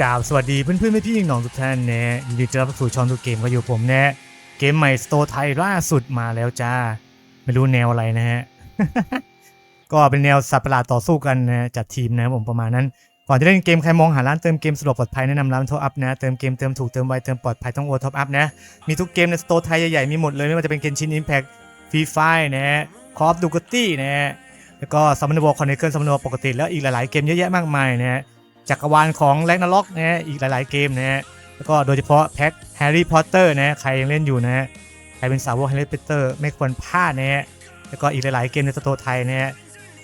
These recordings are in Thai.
กราบสวัสดีเพื่อนเพื่อนพี่ๆน้องทุกท่านนะยินดีต้อนรับสู่ช่องทุกเกมก็อยู่ผมนะเกมใหม่สโตไทยล่าสุดมาแล้วจ้า ไม่รู้แนวอะไรนะฮะ ก็เป็นแนวสัตว์ประหลาดต่อสู้กันนะจัดทีมนะผมประมาณนั้น ก่อนจะเล่นเกมใครมองหาร้านเติมเกมสะดวกปลอดภัยแนะนำร้านท็อปอัพนะ เติมเกมเติมถูกเติมไวเติมปลอดภัยต้องโอท็อปอัพนะ มีทุกเกมในสโตไทยใหญ่ๆมีหมดเลยไม่ว่าจะเป็นเกนชินอิมแพคฟรีไฟนะฮะคอฟดูกตี้นะฮะแล้วก็ซัมมอนวอลคอนเนคเกิลซัมมอนวอลปกติแล้วอีกหลายๆเกมเยอะแยะมากมายนะฮะ จักรวาลของแลกนาล็อกนะฮะอีกหลาย ๆ เกมนะฮะแล้วก็โดยเฉพาะแพ็คแฮร์รี่พอตเตอร์นะฮะใครยังเล่นอยู่นะฮะใครเป็นสาวกแฮร์รี่พอตเตอร์ไม่ควรพลาดนะฮะแล้วก็อีกหลาย ๆ เกมในสโตร์ไทยนะฮะ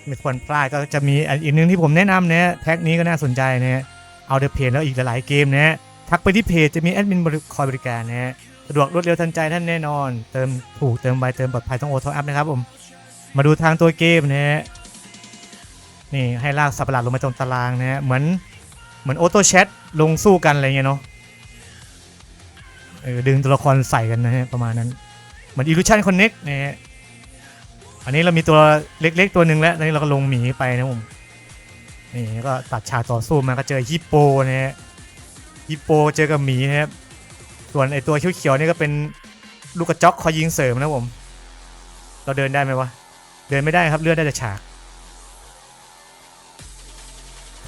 ไม่ควรพลาดก็จะมีอันอีกหนึ่งที่ผมแนะนำนะฮะแพ็คนี้ก็น่าสนใจนะฮะเอาเดอะเพจแล้วอีกหลาย ๆ เกมนะฮะทักไปที่เพจจะมีแอดมินคอยบริการนะฮะสะดวกรวดเร็วทันใจท่านแน่นอน เติมถูกเติมไวเติมปลอดภัยต้องโอทออัพนะครับผมมาดูทางตัวเกมนะฮะนี่ให้ลากสับประหลาดลงมาตรงตารางนะฮะเหมือน เหมือนออโต้แชทลงสู้กันอะไรเงี้ยเนาะเออดึงตัวละครใส่กันนะฮะประมาณนั้น เหมือน Illusion Connect นะฮะอันนี้เรามีตัวเล็กๆตัวหนึ่งแล้วตอนนี้เราก็ลงหมีไปนะผมนี่ก็ตัดฉากต่อสู้มาก็เจอฮิปโปนะฮะฮิปโปเจอกับหมีนะครับส่วนไอตัวเขียวๆนี่ก็เป็นลูกกระจอกคอยยิงเสริมนะผม เราเดินได้ไหมวะ เดินไม่ได้ครับเลือดได้แต่ฉาก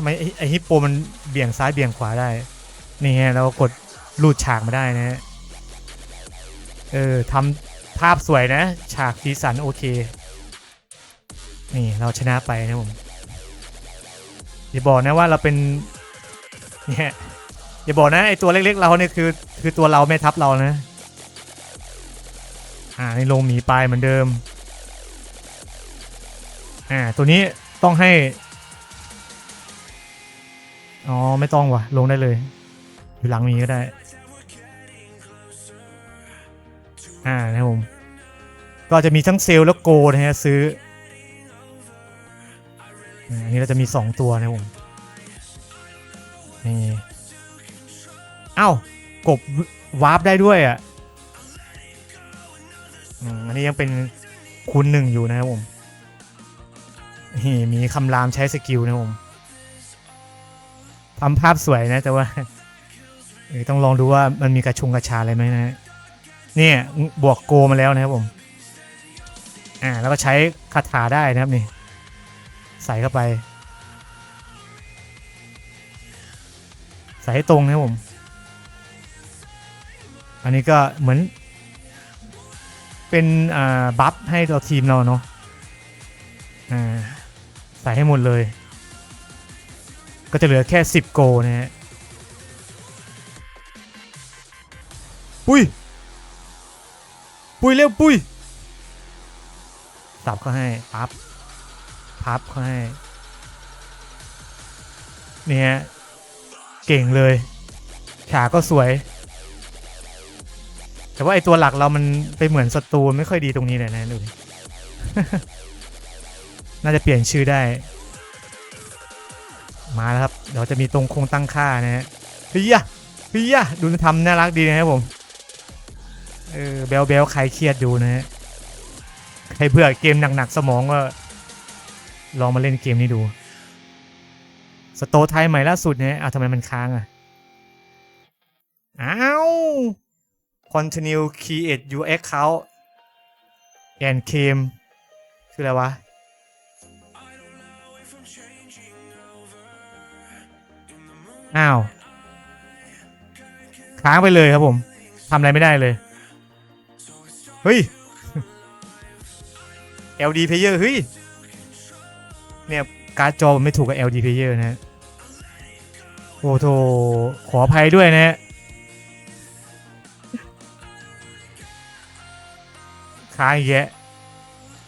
ทำไมไอ้ไอฮิปโปมันเบี่ยงซ้ายเบี่ยงขวาได้ นี่ฮะเรากดลูดฉากมาได้นะฮะเออทำภาพสวยนะ ฉากสีสันโอเค นี่เราชนะไปนะผมอย่าบอกนะว่าเราเป็นเนี่ยอย่าบอกนะไอตัวเล็กๆเราเนี่ยคือคือตัวเราไม่ทับเรานะ อ่าในลงหมีไปเหมือนเดิม อ่าตัวนี้ต้องให้ อ๋อ ไม่ต้องว่ะ ลงได้เลย อยู่หลังมีก็ได้ อ่านะครับผม ก็จะมีทั้งเซลแล้วโกนะฮะซื้ออันนี้เราจะมี 2 ตัวนะผมนี่เอ้ากบวาร์ปได้ด้วยอะอันนี้ยังเป็นคูณหนึ่งอยู่นะครับผมนี่มีคำรามใช้สกิลนะครับผม ทำภาพสวยนะ แต่ว่าต้องลองดูว่ามันมีกระชงกระชาอะไรไหมนะเนี่ยบวกโกมาแล้วนะครับผม อ่า แล้วก็ใช้คาถาได้นะครับนี่ ใส่เข้าไป ใส่ให้ตรงนะครับผม อันนี้ก็เหมือน เป็นอ่าบัฟให้ตัวทีมเราเนาะอ่า ใส่ให้หมดเลย ก็จะเหลือแค่ 10 โกนะฮะปุ้ย ปุ้ยเร็วปุ้ยสับเขาให้ปั๊บพับเขาให้ เนี่ย เก่งเลย ขาก็สวย แต่ว่าไอตัวหลักเรามันไปเหมือนศัตรูไม่ค่อยดีตรงนี้เลยนะดูน่าจะเปลี่ยนชื่อได้ มาแล้วครับเดี๋ยวจะมีตรงคงตั้งค่านะฮะพี่ยะพี่ยะดูทำน่ารักดีนะครับผมเออเบลเบลใครเครียดดูนะฮะใครเบื่อเกมหนักๆสมองก็ลองมาเล่นเกมนี้ดู สโตไทยใหม่ล่าสุดเนี่ยอะทำไมมันค้างอะ อ้าว continue create your account and claim คืออะไรวะ อ้าว ค้างไปเลยครับผมทำอะไรไม่ได้เลย เฮ้ย LD player เฮ้ย เนี่ย การ์ดจอมันไม่ถูกกับ LD player นะฮะโอ้โถขออภัยด้วยนะฮะค้างอีกแยะ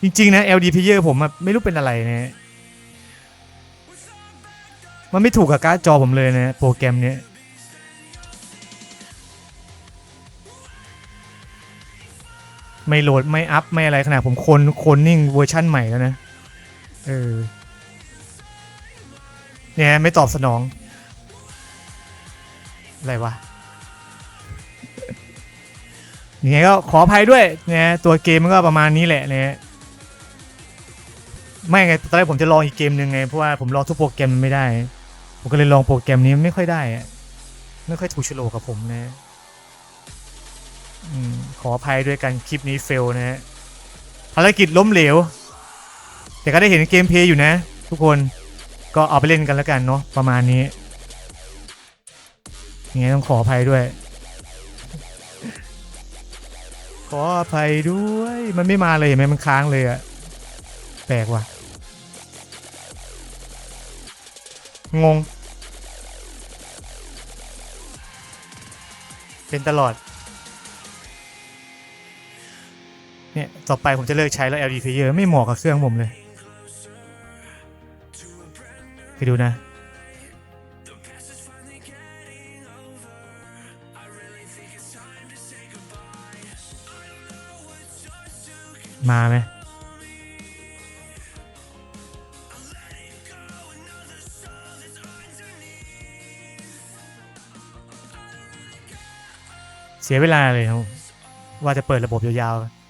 จริง ๆ นะ LD player ผมอะไม่รู้เป็นอะไรนะฮะ มันไม่ถูกกับการ์ดจอผมเลยนะโปรแกรมนี้ไม่โหลดไม่อัพ ไม่อะไรขนาดผมคนคนนิ่งเวอร์ชั่นใหม่แล้วนะ เออ เนี่ย ไม่ตอบสนอง อะไรวะยังไงก็ขออภัยด้วยนะตัวเกมมันก็ประมาณนี้แหละนะไม่ไงตอนแรกผมจะลองอีกเกมหนึ่งไง เพราะว่าผมลองทุกโปรแกรมมันไม่ได้ ผมก็เลยลองโปรแกรมนี้ไม่ค่อยได้ไม่ค่อยถูกโลกับผมนะอขออภัยด้วยกันคลิปนี้เฟลนะฮะภารกิจล้มเหลว แต่ก็ได้เห็นเกมเพย์อยู่นะ ทุกคนก็เอาไปเล่นกันแล้วกันเนาะประมาณนี้ยังไงต้องขออภัยด้วย ขออภัยด้วย มันไม่มาเลยเห็นไหมมันค้างเลยอะแปลกว่ะ งง เป็นตลอด เนี่ย ต่อไปผมจะเลิกใช้แล้ว LED Player ไม่เหมาะกับเครื่องผมเลยไปดูนะมาไหม เสียเวลาเลยครับ ว่าจะเปิดระบบยาวๆ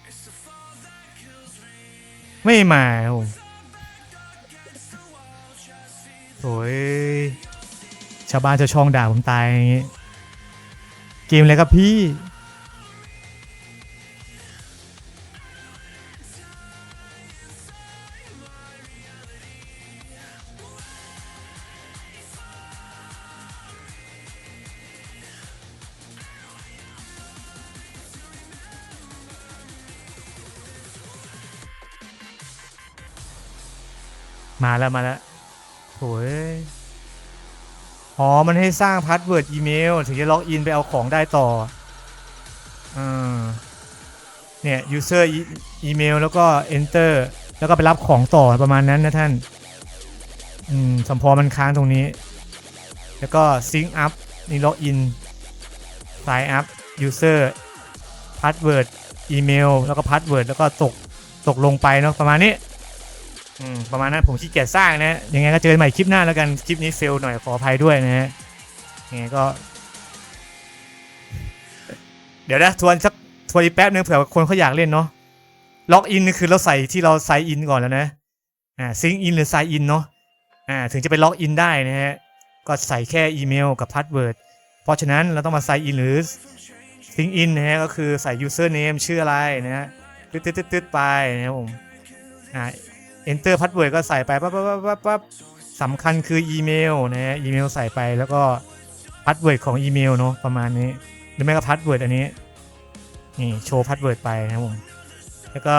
ไม่มาครับโอ้ยชาวบ้านชาวช่องด่าผมตายอย่างงี้ เกมอะไรครับพี่ มาแล้วมาแล้วโอยอ๋อ มันให้สร้างพาสเวิร์ดอีเมล ถึงจะล็อกอินไปเอาของได้ต่ออ่าเนี่ย user อีเมลแล้วก็ enter แล้วก็ไปรับของต่อประมาณนั้นนะท่าน อืมสัมพอมันค้างตรงนี้ แล้วก็ sync up นี่ล็อกอิน sign up user password อีเมลแล้วก็ password แล้วก็ตกตกลงไปเนาะประมาณนี้ ประมาณนั้นผมขี้เกียจสร้างนะยังไงก็เจอกันใหม่คลิปหน้าแล้วกันคลิปนี้เฟลหน่อยขออภัยด้วยนะฮะยังไงก็ เดี๋ยวนะทวนสักทวนอีกแป๊บนึงเผื่อคนเขาอยากเล่นเนาะล็อกอินนี่คือเราใส่ที่เราไซน์อินก่อนแล้วนะอ่าซิงอินหรือไซน์อินเนาะอ่าถึงจะไปล็อกอินได้นะฮะก็ใส่แค่อีเมลกับพาสเวิร์ดเพราะฉะนั้นเราต้องมาไซน์อินหรือซิงอินนะฮะก็คือใส่ username ชื่ออะไรนะฮะตึ๊ดตึ๊ดตึ๊ดตึ๊ดไปนะครับผมอ่า enter password ก็ใส่ไปปั๊บปั๊บปั๊บปั๊บปั๊บสำคัญคืออีเมลนะฮะอีเมลใส่ไปแล้วก็ password ของอีเมลเนาะประมาณนี้ หรือไม่ก็ password อันนี้ นี่โชว์ password ไปนะครับผมแล้วก็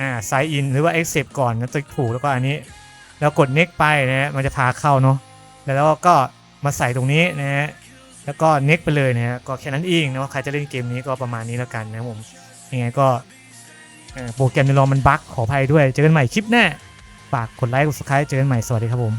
อ่า sign in หรือว่า accept ก่อนนะจะถูกแล้วก็อันนี้ แล้วกด next ไปนะฮะมันจะพาเข้าเนาะแล้วก็มาใส่ตรงนี้นะฮะแล้วก็ next ไปเลยนะฮะก็แค่นั้นเองเนาะใครจะเล่นเกมนี้ก็ประมาณนี้แล้วกันนะผมยังไงก็ โปรแกรมในรอมันบั๊กขออภัยด้วย เจอกันใหม่คลิปหน้า ฝากกดไลค์กดซับสไครต์เจอกันใหม่ สวัสดีครับผม